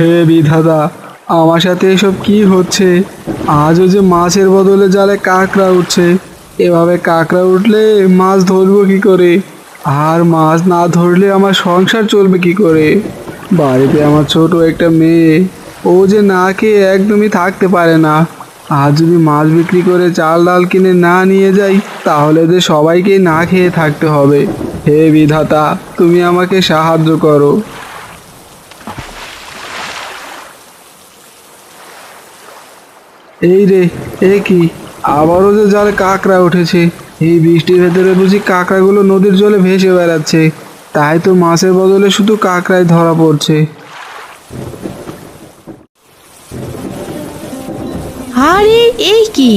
হে বিধাতা, আমার সাথে এসব কি হচ্ছে? আজও যে মাছের বদলে জালে কাঁকড়া উঠছে। এভাবে কাঁকড়া উঠলে মাছ ধরবো কি করে? আর মাছ না ধরলে আমার সংসার চলবে কি করে? বাড়িতে আমার ছোট একটা মেয়ে, ও যে না খেয়ে একদমই থাকতে পারে না। আর যদি মাছ বিক্রি করে চাল ডাল কিনে না নিয়ে যাই, তাহলে যে সবাইকে না খেয়ে থাকতে হবে। হে বিধাতা, তুমি আমাকে সাহায্য করো। এই রে, এ কি? আবারও যে জালে কাঁকড়া উঠেছে। এই বৃষ্টির ভেতরে বুঝি কাঁকড়াগুলো নদীর জলে ভেসে বেড়াচ্ছে। তাই তো মাছের বদলে শুধু কাঁকড়াই ধরা পড়ছে। আরে, এই কি?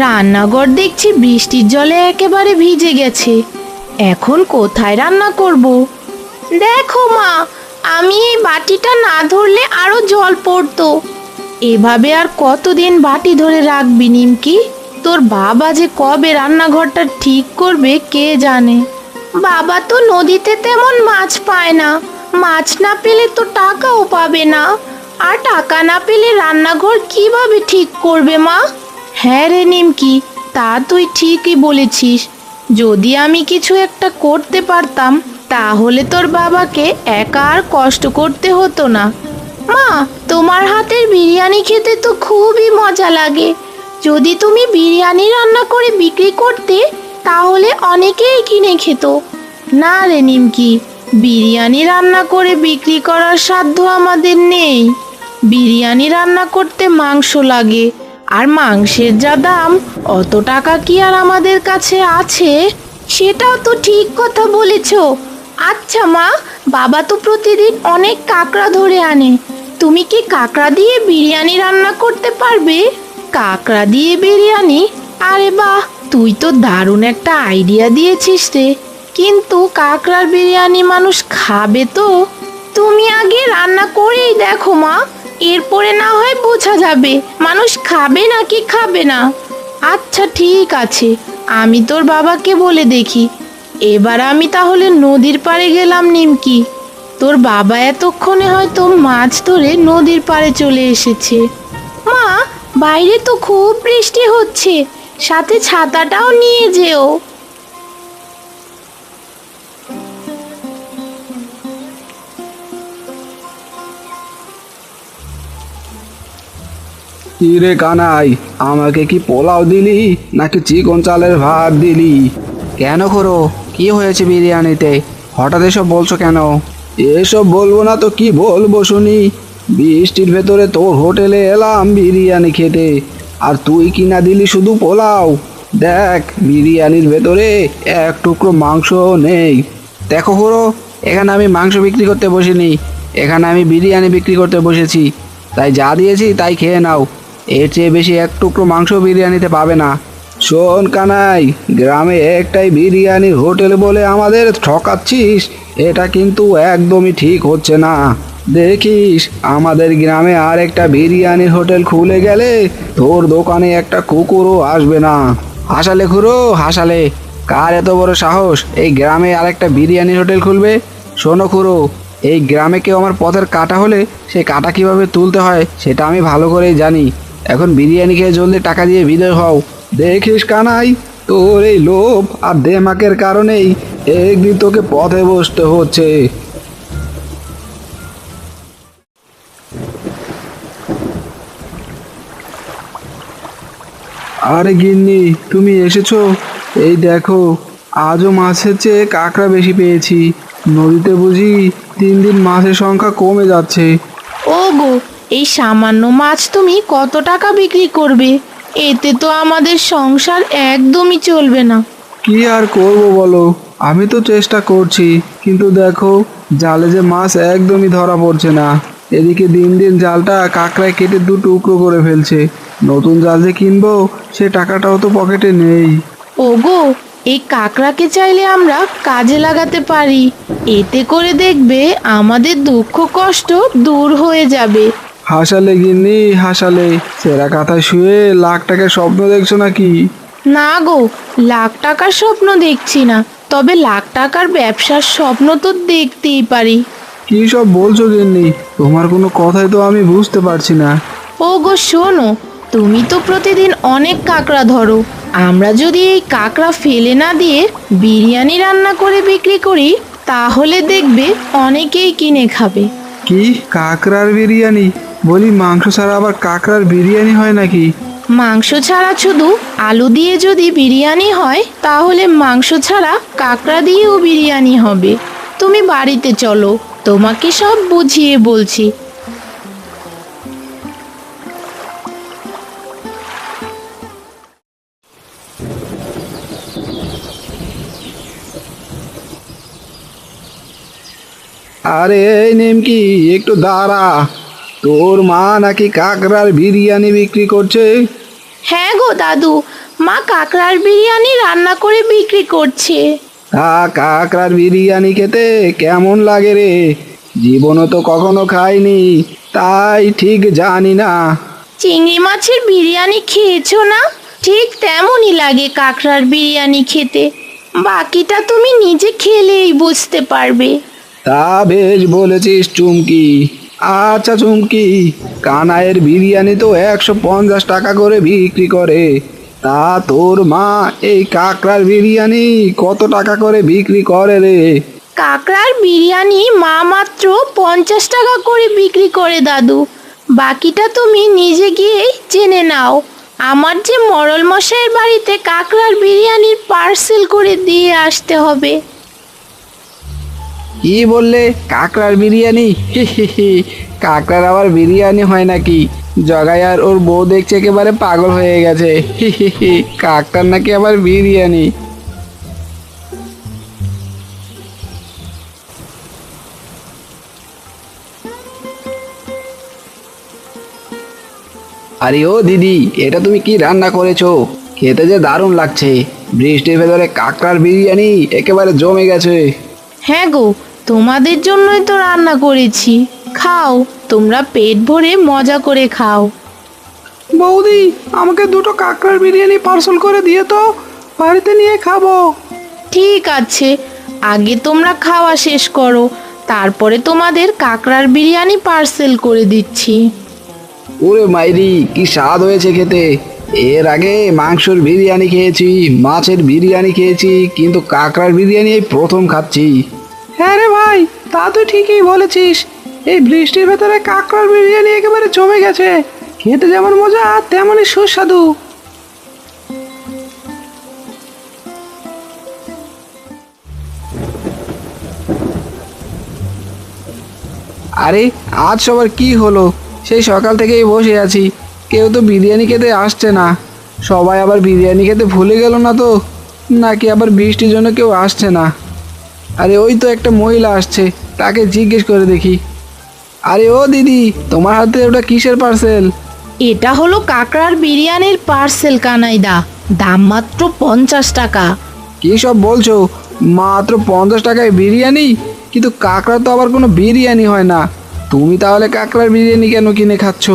রান্নাঘর দেখছি বৃষ্টির জলে একেবারে ভিজে গেছে। এখন কোথায় রান্না করব? দেখো মা, আমি এই বাটিটা না ধরলে আরও জল পড়তো। এভাবে আর কতদিন বাটি ধরে রাখবি, নিমকি? তোর বাবা যে কবে রান্নাঘরটা ঠিক করবে, কে জানে? বাবা তো নদীতে তেমন মাছ পায় না। মাছ না পেলে তো টাকাও পাবে না। আর টাকা না পেলে রান্নাঘর কীভাবে ঠিক করবে, মা? হ্যাঁ রে নিমকি, তা তুই ঠিকই বলেছিস। যদি আমি কিছু একটা করতে পারতাম, তাহলে তোর বাবাকে একা আর কষ্ট করতে হতো না। মা, তোমার হাতের বিরিয়ানি খেতে তো খুবই মজা লাগে। যদি তুমি বিরিয়ানি রান্না করে বিক্রি করতে, তাহলে অনেকেই কিনে খেত। না রে নিমকি, বিরিয়ানি রান্না করে বিক্রি করার সাধ্য আমাদের নেই। বিরিয়ানি রান্না করতে মাংস লাগে, আর মাংসের যা দাম, অত টাকা কি আর আমাদের কাছে আছে? সেটাও তো ঠিক কথা বলেছ। আচ্ছা মা, বাবা তো প্রতিদিন অনেক কাঁকড়া ধরে আনে। তুমি কি কাঁকড়া দিয়ে বিরিয়ানি রান্না করতে পারবে? কাঁকড়া দিয়ে বিরিয়ানি? আরে বাহ, তুই তো দারুণ একটা আইডিয়া দিয়েছিস রে। কিন্তু কাঁকড়ার বিরিয়ানি মানুষ খাবে তো। তুমি আগে রান্না করেই দেখো মা, এরপরে না হয় বোঝা যাবে, মানুষ খাবে নাকি খাবে না। আচ্ছা ঠিক আছে, আমি তোর বাবাকে বলে দেখি। এবার আমি তাহলে নদীর পাড়ে গেলাম, নিমকি। তোর বাবা এতক্ষণে হয়তো মাছ ধরে নদীর পাড়ে চলে এসেছে। মা বাইরে তো খুব বৃষ্টি হচ্ছে। সাথে ছাতাটাও নিয়ে যেও। কি রে কানাই আমাকে কি পোলাও দিলি নাকি চিকন চালের ভাত দিলি? কেন করো? কি হয়েছে বিরিয়ানিতে? হঠাৎ এসব বলছো কেন? এসব বলব না তো কি বলব শুনি? বৃষ্টির ভেতরে তোর হোটেলে এলাম বিরিয়ানি খেতে। আর তুই কিনা দিলি শুধু পোলাও? দেখ, বিরিয়ানির ভেতরে এক টুকরো মাংস নেই। দেখো হরো, এখানে আমি মাংস বিক্রি করতে বসিনি। এখানে আমি বিরিয়ানি বিক্রি করতে বসেছি। তাই যা দিয়েছি তাই খেয়ে নাও। এর চেয়ে বেশি এক টুকরো মাংস বিরিয়ানিতে পাবে না। শোন কানাই, গ্রামে একটাই বিরিয়ানির হোটেল বলে আমাদের ঠকাচ্ছিস, এটা কিন্তু একদমই ঠিক হচ্ছে না। দেখিস, আমাদের গ্রামে আর একটা বিরিয়ানির হোটেল খুলে গেলে তোর দোকানে একটা কুকুরও আসবে না। হাসালে খুড়ো হাসালে। কার এত বড় সাহস? এই গ্রামে আর একটা বিরিয়ানির হোটেল খুলবে? শোনো খুড়ো এই গ্রামে কেউ আমার পথের কাটা হলে সে কাটা কীভাবে তুলতে হয়, সেটা আমি ভালো করেই জানি। এখন বিরিয়ানি খেয়ে জলদি টাকা দিয়ে বিদায় হও। দেখিস কানাই, তোর এই লোভ আর দেমাকের কারণেই একদিন তোকে পথে বসতে হচ্ছে। আরে গিন্নি, তুমি এসেছ? এই দেখো, আজও মাছের চেয়ে কাঁকড়া বেশি পেয়েছি। নদীতে বুঝি দিন দিন মাছের সংখ্যা কমে যাচ্ছে। ও গো এই সামান্য মাছ তুমি কত টাকা বিক্রি করবে? এতে তো আমাদের সংসার একদমই চলবে না। কি আর করব বলো? আমি তো চেষ্টা করছি কিন্তু দেখো জালে যে মাছ একদমই ধরা পড়ছে না। এদিকে দিন দিন জালটা কাঁকড়ায় কেটে দু টুকরো করে ফেলছে। নতুন জাল যে কিনবো সে টাকাটাও তো পকেটে নেই। ওগো এই কাঁকড়াকে চাইলে আমরা কাজে লাগাতে পারি। এতে করে দেখবে আমাদের দুঃখ কষ্ট দূর হয়ে যাবে। হাসালে গিন্নি হাসালে। সেরা কাঁথায় শুয়ে লাখ টাকার স্বপ্ন দেখছ নাকি? না গো লাখ টাকার স্বপ্ন দেখছি না। তবে লাখ টাকার ব্যবসার স্বপ্ন তো দেখতেই পারি। কি সব বলছো গিন্নি? তোমার কোনো কথাই তো আমি বুঝতে পারছি না। ও গো শোনো তুমি তো প্রতিদিন অনেক কাঁকড়া ধরো। আমরা যদি এই কাঁকড়া ফেলে না দিয়ে বিরিয়ানি রান্না করে বিক্রি করি তাহলে দেখবে অনেকেই কিনে খাবে। কি? কাঁকড়ার বিরিয়ানি? বলি মাংস ছাড়া আবার কাঁকড়ার বিরিয়ানি হয় নাকি? মাংস ছাড়া শুধু আলু দিয়ে যদি বিরিয়ানি হয় তাহলে মাংস ছাড়া কাঁকড়া দিয়েও বিরিয়ানি হবে। তুমি বাড়িতে চলো তোমাকে সব বুঝিয়ে বলছি। আরে এই নিমকি একটু দাঁড়া। তোর মা নাকি কাঁকড়ার বিরিয়ানি বিক্রি করছে? হ্যাঁ গো দাদু মা কাঁকড়ার বিরিয়ানি রান্না করে বিক্রি করছে। তা কাঁকড়ার বিরিয়ানি খেতে কেমন লাগে রে? জীবনও তো কখনো খাইনি তাই ঠিক জানি না। চিংড়ি মাছের বিরিয়ানি খেয়েছো না? ঠিক তেমনই লাগে কাঁকড়ার বিরিয়ানি খেতে। বাকিটা তুমি নিজে খেলেই বুঝতে পারবে। তা বেশ বলেছিস চুমকি। আচ্ছা চুমকি, কানাইয়ের বিরিয়ানি তো একশো পঞ্চাশ টাকা করে বিক্রি করে। তা তোর মা এই কাঁকড়ার বিরিয়ানি কত টাকা করে বিক্রি করে রে? কাঁকড়ার বিরিয়ানি মা মাত্র পঞ্চাশ টাকা করে বিক্রি করে, দাদু। বাকিটা তুমি নিজে গিয়েই জেনে নাও। আমার যে মরল মশাইয়ের বাড়িতে কাঁকড়ার বিরিয়ানির পার্সেল করে দিয়ে আসতে হবে। কি বললে? কাঁকড়ার বিরিয়ানি? কাঁকড়ার আবার বিরিয়ানি হয় নাকি? জগাই আর ওর বউ দেখছে একেবারে পাগল হয়ে গেছে। কাকটার নাকি আবার বিরিয়ানি? আরে ও দিদি, এটা তুমি কি রান্না করেছ? খেতে যে দারুণ লাগছে। বৃষ্টির ভেতরে কাকড়ার বিরিয়ানি একেবারে জমে গেছে। হ্যাঁ গো তোমাদের জন্যই তো রান্না করেছি। খাও তোমরা পেট ভরে মজা করে খাও। বৌদি আমাকে দুটো কাঁকড়ার বিরিয়ানি পার্সেল করে দিয়ে তো বাড়িতে নিয়ে খাব। ঠিক আছে আগে তোমরা খাওয়া শেষ করো তারপরে তোমাদের কাঁকড়ার বিরিয়ানি পার্সেল করে দিচ্ছি। ওরে মাইরি কি স্বাদ হয়েছে খেতে। এর আগে মাংসর বিরিয়ানি খেয়েছি মাছের বিরিয়ানি খেয়েছি কিন্তু কাঁকড়ার বিরিয়ানি এই প্রথম খাচ্ছি। হ্যাঁ রে ভাই, তা তুই ঠিকই বলেছিস। এই বৃষ্টির ভেতরে কাঁকড়ার বিরিয়ানি একেবারে জমে গেছে। খেতে যেমন মজা, তেমনই সুস্বাদু। আরে, আজ সবার কি হলো? সেই সকাল থেকেই বসে আছি। কেউ তো বিরিয়ানি খেতে আসছে না। সবাই আবার বিরিয়ানি খেতে ভুলে গেল না তো? নাকি আবার বৃষ্টির জন্য কেউ আসছে না? আরে ওই তো একটা মহিলা আসছে তাকে জিজ্ঞেস করে দেখি। আরে ও দিদি তোমার হাতে ওটা কিসের পার্সেল এটা হলো কাঁকড়ার বিরিয়ানির পার্সেল কানাইদা। দাম মাত্র পঞ্চাশ টাকা। কি সব বলছো? মাত্র পঞ্চাশ টাকায় বিরিয়ানি? কিন্তু কাঁকড়া তো আবার কোনো বিরিয়ানি হয় না। তুমি তাহলে কাঁকড়ার বিরিয়ানি কেন কিনে খাচ্ছ?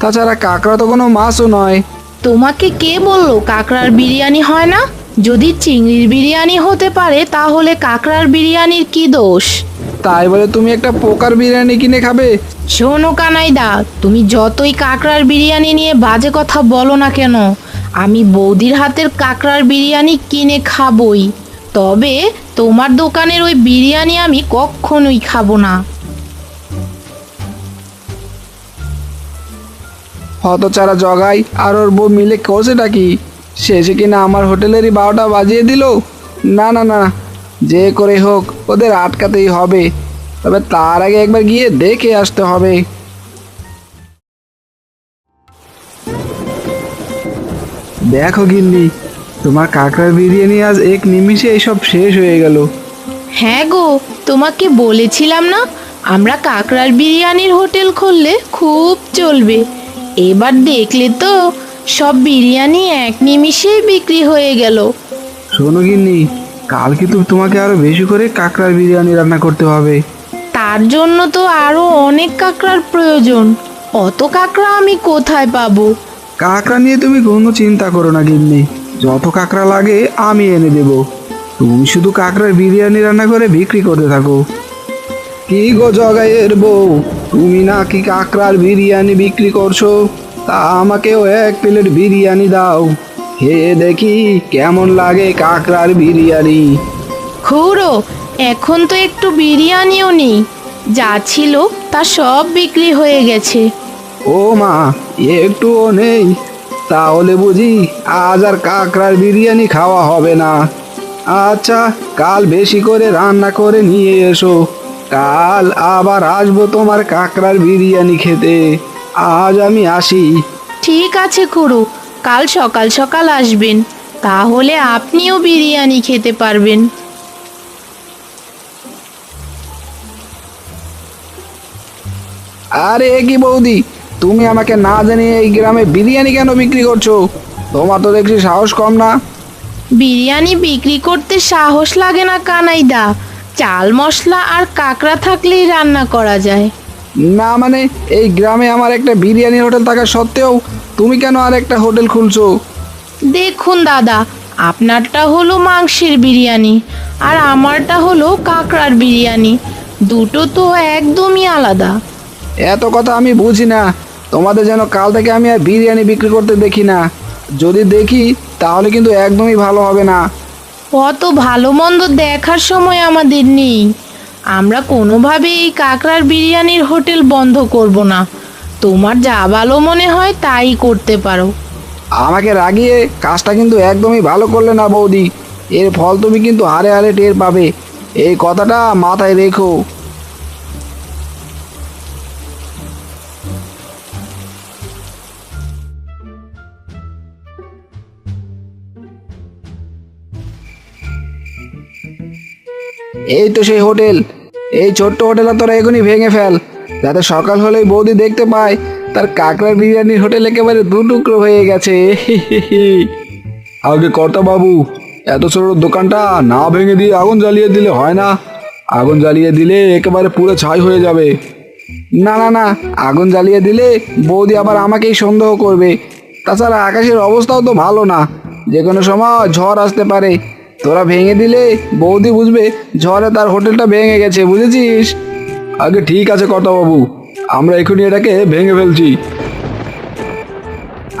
তাছাড়া কাঁকড়া তো কোনো মাছও নয়। তোমাকে কে বলল কাঁকড়ার বিরিয়ানি হয় না? যদি চিংড়ির বিরিয়ানি হতে পারে তাহলে কাঁকড়ার বিরিয়ানির কি দোষ? তাই বলে তুমি একটা পোকার বিরিয়ানি কিনে খাবে? শোনো কানাইদা তুমি যতই কাঁকড়ার বিরিয়ানি নিয়ে বাজে কথা বলো না কেন আমি বৌদির হাতের কাঁকড়ার বিরিয়ানি কিনে খাবই। তবে তোমার দোকানের ওই বিরিয়ানি আমি কখনোই খাব না। হতচারা জগাই আর ওর বউ মিলে করছেটা কি? শেষে কিনা আমার হোটেলেরই বারোটা বাজিয়ে দিল? না না না যে করে হোক, ওদের আটকাতেই হবে। তবে তার আগে একবার গিয়ে দেখে আসতে হবে। দেখো গিন্নি, তোমার কাঁকড়ার বিরিয়ানি আজ এক নিমিষে এইসব শেষ হয়ে গেল। হ্যাঁ গো, তোমাকে বলেছিলাম না, আমরা কাঁকড়ার বিরিয়ানির হোটেল খুললে খুব চলবে। এবার দেখলে তো সব বিরিয়ানি এক নিমিষেই বিক্রি হয়ে গেল। শোনো গিন্নি কাল কিন্তু তোমাকে আরও বেশি করে কাঁকড়ার বিরিয়ানি রান্না করতে হবে। তার জন্য তো আরও অনেক কাঁকড়ার প্রয়োজন। অত কাঁকড়া আমি কোথায় পাবো? কাঁকড়া নিয়ে তুমি কোনো চিন্তা করো না গিন্নি যত কাঁকড়া লাগে আমি এনে দেব। তুমি শুধু কাঁকড়ার বিরিয়ানি রান্না করে বিক্রি করতে থাকো। কি গো জগাইয়ের বউ তুমি নাকি কাকড়ার বিরিয়ানি বিক্রি করছ? তা আমাকেও এক প্লেট বিরিয়ানি দাও। হে দেখি কেমন লাগে কাকড়ার বিরিয়ানি। খুড়ো এখন তো একটু বিরিয়ানিও নেই। যা ছিল তা সব বিক্রি হয়ে গেছে। ও মা একটুও নেই। তাহলে বুঝি আজ আর কাকড়ার বিরিয়ানি খাওয়া হবে না। আচ্ছা কাল বেশি করে রান্না করে নিয়ে এসো। কাল আবার আসব তোমার কাকড়ার বিরিয়ানি খেতে। আজ আমি আসি। ঠিক আছে খুড়ো কাল সকাল সকাল আসবেন। তাহলে আপনিও বিরিয়ানি খেতে পারবেন। আরে এ কি বৌদি তুমি আমাকে না জানিয়ে এই গ্রামে বিরিয়ানি কেন বিক্রি করছ? তোমার তো দেখছি সাহস কম না। বিরিয়ানি বিক্রি করতে সাহস লাগে না কানাইদা। চাল মশলা আর কাঁকড়া থাকলেই রান্না করা যায়। না মানে এই গ্রামে আমার একটা বিরিয়ানি হোটেল থাকা সত্ত্বেও তুমি কেন আর একটা হোটেল খুলছো? দেখুন দাদা আপনারটা হলো মাংসের বিরিয়ানি আর আমারটা হলো কাঁকড়ার বিরিয়ানি। দুটো তো একদমই আলাদা। এত কথা আমি বুঝি না। তোমাদের যেন কাল থেকে আমি আর বিরিয়ানি বিক্রি করতে দেখি না। যদি দেখি তাহলে কিন্তু একদমই ভালো হবে না। অত ভালো মন্দ দেখার সময় আমাদের নেই। আমরা কোনোভাবে এই কাঁকড়ার বিরিয়ানির হোটেল বন্ধ করব না। তোমার যা ভালো মনে হয় তাই করতে পারো। আমাকে রাগিয়ে কাজটা কিন্তু একদমই ভালো করলে না বৌদি। এর ফল তুমি কিন্তু হারে হারে টের পাবে। এই কথাটা মাথায় রেখো। এই তো সেই হোটেল। এই ছোট্ট হোটেল তোরা এখনই ভেঙে ফেল। যাতে সকাল হলেই বৌদি দেখতে পায়, তার কাকড়ার বিরিয়ানির হোটেল একেবারে দু টুকরো হয়ে গেছে। আগে কর্তা বাবু, এত ছোট দোকানটা না ভেঙে দিয়ে আগুন জ্বালিয়ে দিলে হয় না। আগুন জ্বালিয়ে দিলে একেবারে পুরো ছাই হয়ে যাবে। না না না, আগুন জ্বালিয়ে দিলে বৌদি আবার আমাকেই সন্দেহ করবে। তাছাড়া আকাশের অবস্থাও তো ভালো না। যে কোনো সময় ঝড় আসতে পারে। তোরা ভেঙে দিলে বৌদি বুঝবে ঝড়ে তার হোটেলটা ভেঙে গেছে, বুঝেছিস? আগে ঠিক আছে বাবু আমরা এখনই এটাকে ভেঙে ফেলছি।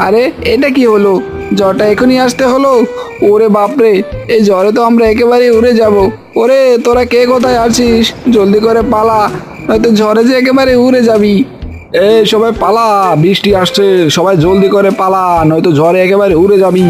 আরে, এটা কি হলো? জ্বরটা এখনই আসতে হলো? ওরে বাপরে, এই জ্বরে তো আমরা একেবারে উড়ে যাব। ওরে, তোরা কে কোথায় আছিস? জলদি করে পালা, নয়তো ঝড়ে যে একেবারে উড়ে যাবি। এ সবাই পালা, বৃষ্টি আসছে, সবাই জলদি করে পালা, নয়তো ঝড়ে একেবারে উড়ে যাবি।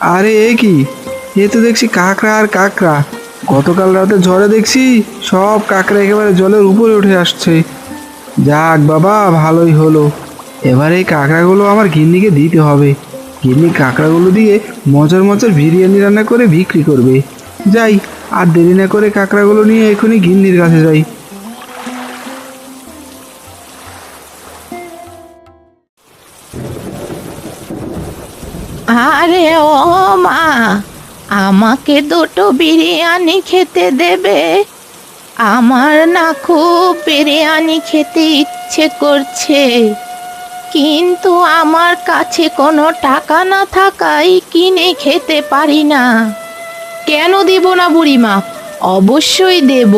আরে, এ কি? এ তো দেখছি কাঁকড়া আর কাঁকড়া। গতকাল রাতে ঝড়ে দেখছি সব কাঁকড়া একেবারে জলের উপরে উঠে আসছে। যাক বাবা, ভালোই হলো। এবার এই কাঁকড়াগুলো আমার গিন্নিকে দিতে হবে। গিন্নি কাঁকড়াগুলো দিয়ে মজার মজার বিরিয়ানি রান্না করে বিক্রি করবে। যাই, আর দেরি না করে কাঁকড়াগুলো নিয়ে এখনই গিন্নির কাছে যাই। আরে ও মা, আমাকে দুটো বিরিয়ানি খেতে দেবে। আমার না খুব বিরিয়ানি খেতে ইচ্ছে করছে, কিন্তু আমার কাছে কোনো টাকা না থাকায় কিনে খেতে পারি না। কেন দেব না বুড়িমা? অবশ্যই দেব।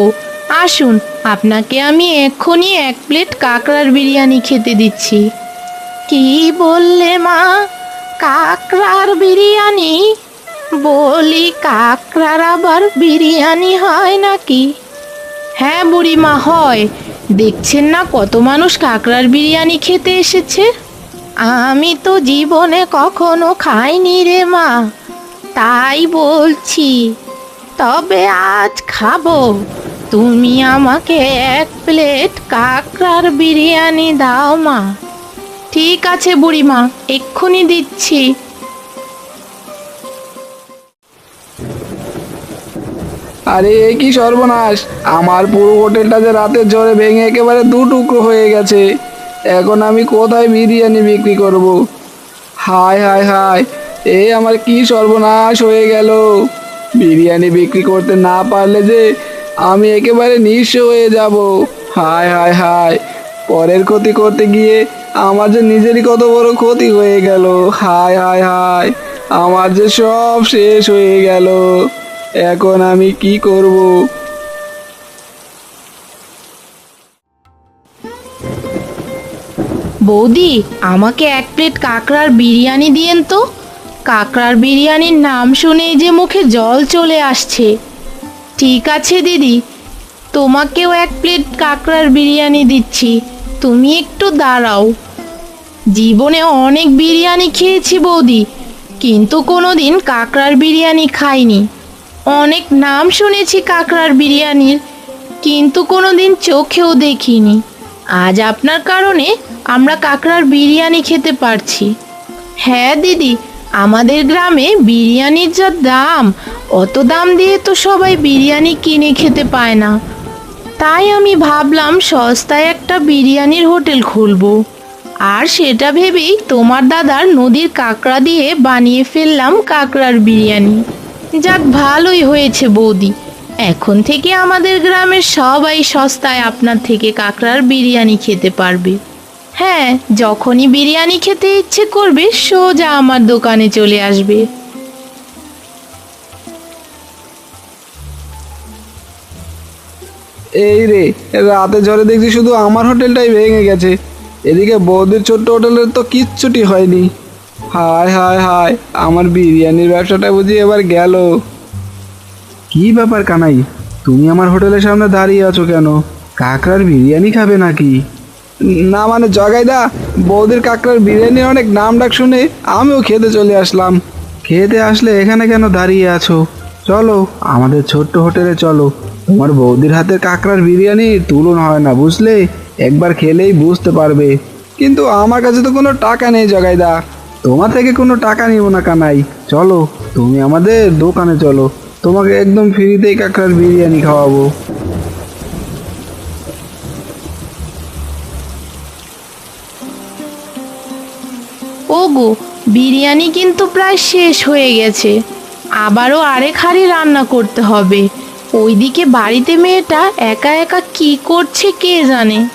আসুন, আপনাকে আমি এক্ষুনি এক প্লেট কাঁকড়ার বিরিয়ানি খেতে দিচ্ছি। কি বললে মা? কাকড়ার বিরিয়ানি? বলি কাকড়ার আবার বিরিয়ানি হয় নাকি? হ্যাঁ বুড়িমা, হয়। দেখছেন না কত মানুষ কাকড়ার বিরিয়ানি খেতে এসেছে? আমি তো জীবনে কখনো খাইনি রে মা, তাই বলছি। তবে আজ খাব। তুমি আমাকে এক প্লেট কাকড়ার বিরিয়ানি দাও মা। ঠিক আছে বুড়িমা, এক্ষুনি দিচ্ছি। আরে, এ কি সর্বনাশ? আমার পুরো হোটেলটা যে রাতের ঝড়ে ভেঙে একেবারে দু টুকরো হয়ে গেছে। এখন আমি কোথায় বিরিয়ানি বিক্রি করব? হায় হায় হায়, এ আমার কি সর্বনাশ হয়ে গেল। বিরিয়ানি বিক্রি করতে না পারলে যে আমি একেবারে নিঃস্ব হয়ে যাব। হায় হায় হায়, পরের ক্ষতি করতে গিয়ে আমার যে নিজেরই কত বড় ক্ষতি হয়ে গেল। হায় হায় হায়, আমার যে সব শেষ হয়ে গেল। এখন আমি কি করব? বৌদি, আমাকে এক প্লেট কাঁকড়ার বিরিয়ানি দিয়েন তো। কাঁকড়ার বিরিয়ানির নাম শুনেই যে মুখে জল চলে আসছে। ঠিক আছে, দিদি, তোমাকেও এক প্লেট কাঁকড়ার বিরিয়ানি দিচ্ছি। তুমি একটু দাঁড়াও। জীবনে অনেক বিরিয়ানি খেয়েছি বৌদি, কিন্তু কোনোদিন কাঁকড়ার বিরিয়ানি খাইনি। অনেক নাম শুনেছি কাঁকড়ার বিরিয়ানির, কিন্তু কোনোদিন চোখেও দেখিনি। আজ আপনার কারণে আমরা কাঁকড়ার বিরিয়ানি খেতে পারছি। হ্যাঁ দিদি, আমাদের গ্রামে বিরিয়ানির যা দাম, অত দাম দিয়ে তো সবাই বিরিয়ানি কিনে খেতে পায় না। তাই আমি ভাবলাম সস্তায় একটা বিরিয়ানির হোটেল খুলবো। আর সেটা ভেবেই তোমার দাদার নদীর কাঁকড়া দিয়ে বানিয়ে ফেললাম কাঁকড়ার বিরিয়ানি। যাক, ভালোই হয়েছে বৌদি। এখন থেকে আমাদের গ্রামের সবাই সস্তায় আপনার থেকে কাঁকড়ার বিরিয়ানি খেতে পারবে। হ্যাঁ যখনই বিরিয়ানি খেতে ইচ্ছে করবে, সোজা আমার দোকানে চলে আসবে। এই রে, রাতে ঝড়ে দেখছি শুধু আমার হোটেলটাই ভেঙে গেছে। এদিকে বৌদির ছোট্ট হোটেলের তো কিচ্ছুটি হয়নি। হায় হায় হায়, আমার বিরিয়ানির ব্যবসাটা বুঝি এবার গেল। কি ব্যাপার কানাই, তুমি আমার হোটেলের সামনে দাঁড়িয়ে আছো কেন? কাকড়ার বিরিয়ানি খাবে নাকি? না মানে জগাইদা, বৌদির কাকড়ার বিরিয়ানির অনেক নাম ডাক শুনে আমিও খেতে চলে আসলাম। খেতে আসলে এখানে কেন দাঁড়িয়ে আছো? চলো, আমাদের ছোট্ট হোটেলে চলো। তোমার বৌদির হাতের কাকড়ার বিরিয়ানির তুলনা হয় না, বুঝলে? একবার খেলেই বুঝতে পারবে। কিন্তু আমার কাছে তো কোনো টাকা নেই, জগাইদা। তোমার থেকে কোনো টাকা নিব না, কানাই। চলো, তুমি আমাদের দোকানে চলো। তোমাকে একদম ফ্রিতেই কাকড়ার বিরিয়ানি খাওয়াবো। ওগো, বিরিয়ানি কিন্তু প্রায় শেষ হয়ে গেছে। আবারও আরেক হাঁড়ি রান্না করতে হবে। ওইদিকে বাড়িতে মেয়েটা একা একা কি করছে কে জানে?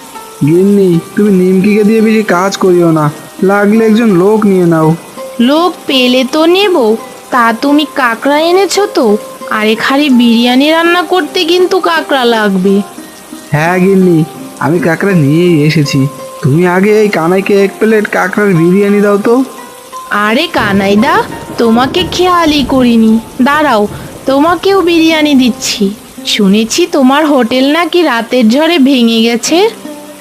গিন্নি তুমি নিমকিকে দিয়ে বেশি কাজ করিও না। লাগলে একজন লোক নিয়ে নাও। লোক পেলে তো নেব। তা তুমি কাঁকড়া এনেছো তো? আরেক হাঁড়ি বিরিয়ানি রান্না করতে কিন্তু কাঁকড়া লাগবে। হ্যাঁ গিন্নি আমি কাঁকড়া নিয়েই এসেছি। তুমি আগে এই কানাইকে এক প্লেট কাঁকড়ার বিরিয়ানি দাও তো। আরে কানাইদা তোমাকে খেয়ালই করিনি। দাঁড়াও তোমাকেও বিরিয়ানি দিচ্ছি। শুনেছি তোমার হোটেল নাকি রাতের ঝড়ে ভেঙে গেছে।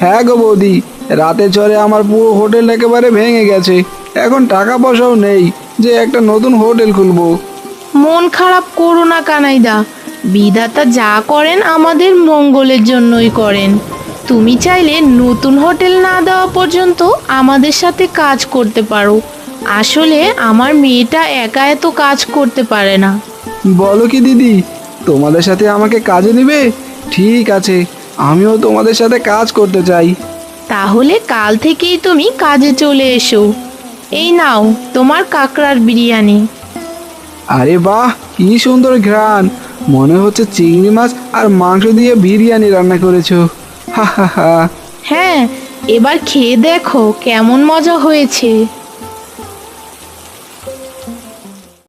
হ্যাঁ গো বৌদি রাতে চরে আমার পুরো হোটেল একেবারে ভেঙে গেছে। এখন টাকা পয়সাও নেই যে একটা নতুন হোটেল খুলবো। মন খারাপ করো না কানাইদা। বিধাতা যা করেন আমাদের মঙ্গলের জন্যই করেন। তুমি চাইলে নতুন হোটেল না দেওয়া পর্যন্ত আমাদের সাথে কাজ করতে পারো। আসলে আমার মেয়েটা একা এত কাজ করতে পারে না। বলো কি দিদি তোমাদের সাথে আমাকে কাজে নিবে? ঠিক আছে আমিও তোমাদের সাথে কাজ করতে চাই। তাহলে কাল থেকেই তুমি কাজে চলে এসো। এই নাও তোমার কাঁকড়ার বিরিয়ানি। আরে বাহ কি সুন্দর ঘ্রাণ! মনে হচ্ছে চিংড়ি মাছ আর মাংস দিয়ে বিরিয়ানি রান্না করেছ। হা হা হা। হ্যাঁ এবার খেয়ে দেখো কেমন মজা হয়েছে।